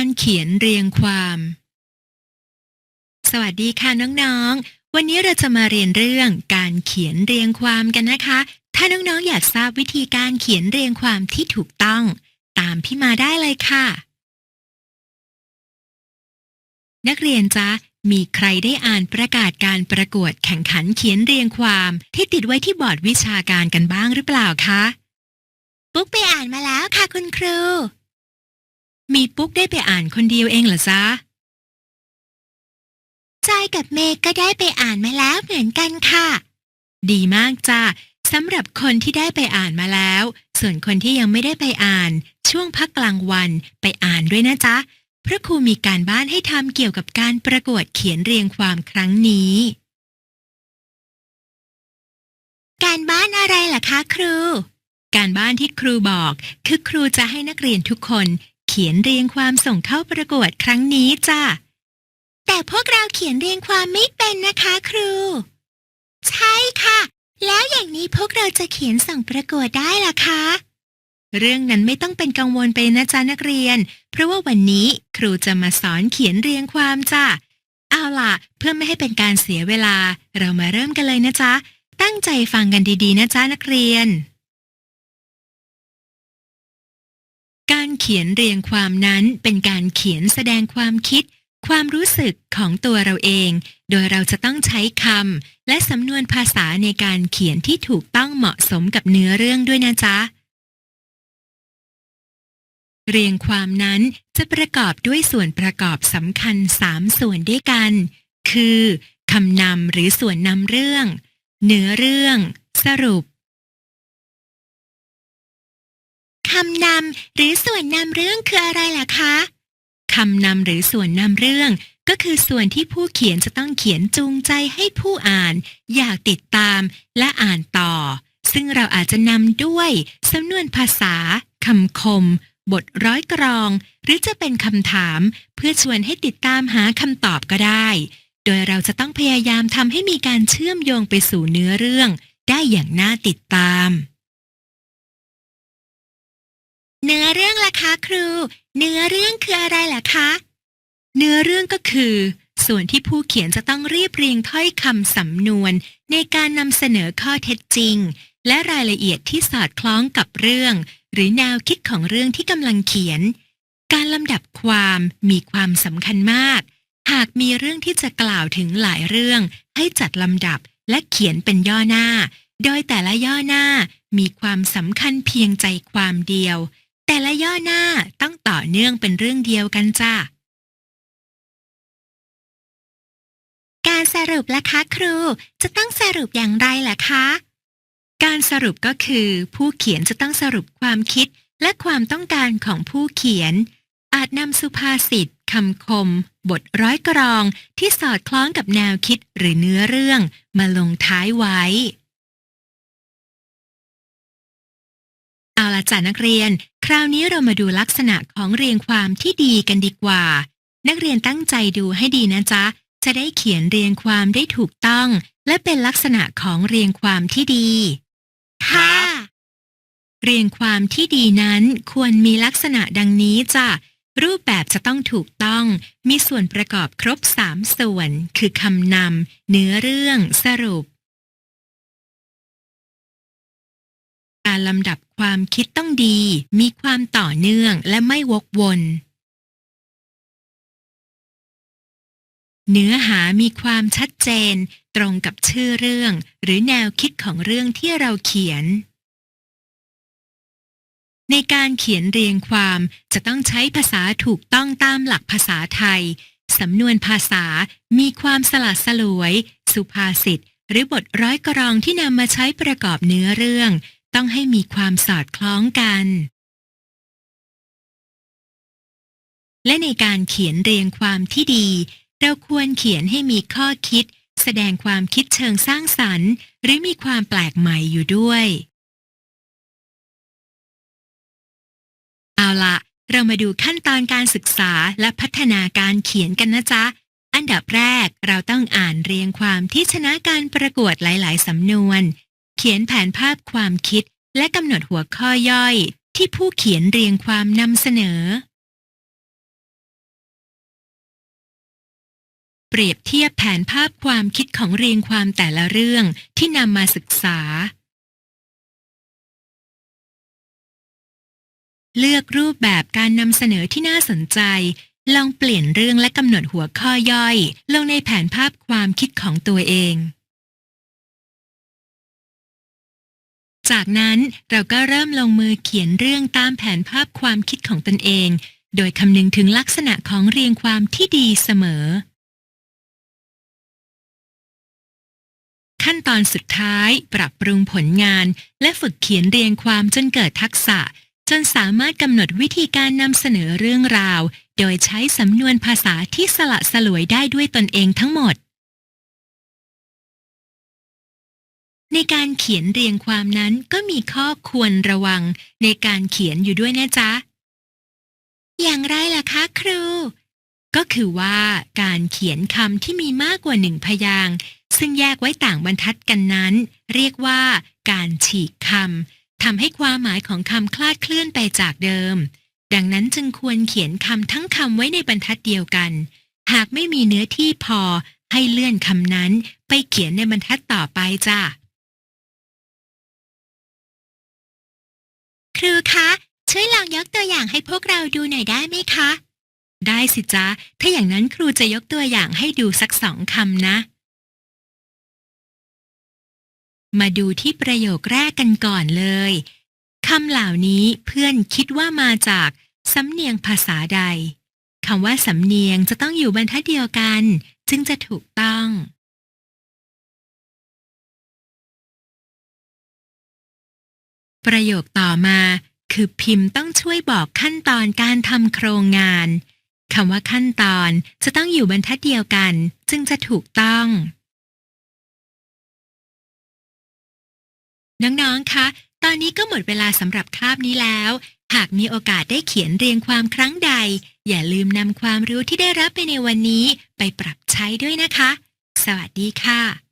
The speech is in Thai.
การเขียนเรียงความ สวัสดีค่ะน้องๆ วันนี้เราจะมาเรียนเรื่องการเขียนเรียงความกันนะคะ ถ้าน้องๆอยากทราบวิธีการเขียนเรียงความที่ถูกต้อง ตามพี่มาได้เลยค่ะ นักเรียนจ๊ะมีใครได้อ่านประกาศการประกวดแข่งขันเขียนเรียงความ ที่ติดไว้ที่บอร์ดวิชาการกันบ้างหรือเปล่าคะ ปุ๊กไปอ่านมาแล้วค่ะคุณครู มีปุ๊กได้ไปอ่านคนเดียวเองเหรอจ๊ะจอยกับเมย์ก็ได้ไปอ่านมาแล้วเหมือนกันค่ะ ดีมากจ้าสำหรับคนที่ได้ไปอ่านมาแล้ว ส่วนคนที่ยังไม่ได้ไปอ่าน ช่วงพักกลางวันไปอ่านด้วยนะจ๊ะเพราะครูมีการบ้านให้ทำเกี่ยวกับการประกวดเขียนเรียงความครั้งนี้ การบ้านอะไรล่ะคะครู การบ้านที่ครูบอกคือครูจะให้นักเรียนทุกคน เขียนเรียงความส่งเข้าประกวดครั้งนี้จ้ะ แต่พวกเราเขียนเรียงความไม่เป็นนะคะครู ใช่ค่ะ แล้วอย่างนี้พวกเราจะเขียนส่งประกวดได้ล่ะคะ เรื่องนั้นไม่ต้องเป็นกังวลไปนะจ๊ะนักเรียน เพราะว่าวันนี้ครูจะมาสอนเขียนเรียงความจ้ะ เอาล่ะ เพื่อไม่ให้เป็นการเสียเวลา เรามาเริ่มกันเลยนะจ๊ะ ตั้งใจฟังกันดีๆนะจ๊ะนักเรียน การเขียนเรียงความนั้นเป็นการเขียนแสดงความคิด ความรู้สึกของตัวเราเอง โดยเราจะต้องใช้คำและสำนวนภาษาในการเขียนที่ถูกต้องเหมาะสมกับเนื้อเรื่องด้วยนะจ๊ะ เรียงความนั้นจะประกอบด้วยส่วนประกอบสำคัญสามส่วนด้วยกัน คือคำนำหรือส่วนนำเรื่อง เนื้อเรื่อง สรุป คำนำหรือส่วนนำเรื่องคืออะไรล่ะคะคำนำหรือส่วนนำเรื่อง ก็คือส่วนที่ผู้เขียนจะต้องเขียนจูงใจให้ผู้อ่าน อยากติดตามและอ่านต่อ ซึ่งเราอาจจะนำด้วยสำนวนภาษาคำคม บทร้อยกรอง หรือจะเป็นคำถามเพื่อชวนให้ติดตามหาคำตอบก็ได้ โดยเราจะต้องพยายามทำให้มีการเชื่อมโยงไปสู่เนื้อเรื่อง ได้อย่างน่าติดตาม เนื้อเรื่องล่ะคะครู เนื้อเรื่องคืออะไรล่ะคะ เนื้อเรื่องก็คือ ส่วนที่ผู้เขียนจะต้องเรียบเรียงถ้อยคำสำนวน ในการนำเสนอข้อเท็จจริง และรายละเอียดที่สอดคล้องกับเรื่อง หรือแนวคิดของเรื่องที่กำลังเขียน การลำดับความมีความสำคัญมาก หากมีเรื่องที่จะกล่าวถึงหลายเรื่อง ให้จัดลำดับและเขียนเป็นย่อหน้า โดยแต่ละย่อหน้ามีความสำคัญเพียงใจความเดียว แต่ละย่อหน้าต้องต่อเนื่องเป็นเรื่องเดียวกันจ้าการสรุปล่ะคะครู จะต้องสรุปอย่างไรล่ะคะ การสรุปก็คือ ผู้เขียนจะต้องสรุปความคิดและความต้องการของผู้เขียน อาจนำสุภาษิตคำคม บทร้อยกรองที่สอดคล้องกับแนวคิดหรือเนื้อเรื่องมาลงท้ายไว้ ละจ้ะนักเรียน คราวนี้เรามาดูลักษณะของเรียงความที่ดีกันดีกว่า นักเรียนตั้งใจดูให้ดีนะจ๊ะ จะได้เขียนเรียงความได้ถูกต้อง และเป็นลักษณะของเรียงความที่ดี ค่ะ เรียงความที่ดีนั้นควรมีลักษณะดังนี้จ้ะ รูปแบบจะต้องถูกต้อง มีส่วนประกอบครบสามส่วน คือคำนำ เนื้อเรื่อง สรุป การลำดับความคิดต้องดี มีความต่อเนื่องและไม่วกวน เนื้อหามีความชัดเจน ตรงกับชื่อเรื่อง หรือแนวคิดของเรื่องที่เราเขียน ในการเขียนเรียงความจะต้องใช้ภาษาถูกต้องตามหลักภาษาไทย สำนวนภาษามีความสลัดสลวย สุภาษิตหรือบทร้อยกรองที่นำมาใช้ประกอบเนื้อเรื่อง ต้องให้มีความสอดคล้องกัน และในการเขียนเรียงความที่ดี เราควรเขียนให้มีข้อคิด แสดงความคิดเชิงสร้างสรรค์ หรือมีความแปลกใหม่อยู่ด้วย เอาละเรามาดูขั้นตอนการศึกษาและพัฒนาการเขียนกันนะจ๊ะ อันดับแรกเราต้องอ่านเรียงความที่ชนะการประกวดหลาย ๆ สำนวน เขียนแผนภาพความคิดและกำหนดหัวข้อย่อยที่ผู้เขียนเรียงความนำเสนอ เปรียบเทียบแผนภาพความคิดของเรียงความแต่ละเรื่องที่นำมาศึกษา เลือกรูปแบบการนำเสนอที่น่าสนใจ ลองเปลี่ยนเรื่องและกำหนดหัวข้อย่อย ลงในแผนภาพความคิดของตัวเอง จากนั้นเราก็เริ่มลงมือเขียนเรื่องตามแผนภาพความคิดของตนเอง โดยคำนึงถึงลักษณะของเรียงความที่ดีเสมอ ขั้นตอนสุดท้าย ปรับปรุงผลงาน และฝึกเขียนเรียงความจนเกิดทักษะ จนสามารถกำหนดวิธีการนำเสนอเรื่องราว โดยใช้สำนวนภาษาที่สละสลวยได้ด้วยตนเองทั้งหมด ในการเขียนเรียงความนั้นก็มีข้อควรระวังในการเขียนอยู่ด้วยนะจ๊ะ อย่างไรล่ะคะครู ก็คือว่าการเขียนคำที่มีมากกว่าหนึ่งพยางซึ่งแยกไว้ต่างบรรทัดกันนั้น เรียกว่าการฉีกคำทำให้ความหมายของคำคลาดเคลื่อนไปจากเดิม ดังนั้นจึงควรเขียนคำทั้งคำไว้ในบรรทัดเดียวกัน หากไม่มีเนื้อที่พอให้เลื่อนคำนั้นไปเขียนในบรรทัดต่อไปจ้ะ ครูคะ ช่วยลองยกตัวอย่างให้พวกเราดูหน่อยได้ไหมคะ ได้สิจ๊ะ ถ้าอย่างนั้นครูจะยกตัวอย่างให้ดูสักสองคำนะ มาดูที่ประโยคแรกกันก่อนเลยคำเหล่านี้เพื่อนคิดว่ามาจากสำเนียงภาษาใดคำว่าสำเนียงจะต้องอยู่บรรทัดเดียวกัน จึงจะถูกต้อง ประโยคต่อมาคือพิมพ์ต้องช่วยบอกขั้นตอนการทำโครงงานคำว่าขั้นตอนจะต้องอยู่บรรทัดเดียวกัน จึงจะถูกต้อง น้องๆ คะ ตอนนี้ก็หมดเวลาสำหรับคาบนี้แล้ว หากมีโอกาสได้เขียนเรียงความครั้งใด อย่าลืมนำความรู้ที่ได้รับไปในวันนี้ไปปรับใช้ด้วยนะคะ สวัสดีค่ะ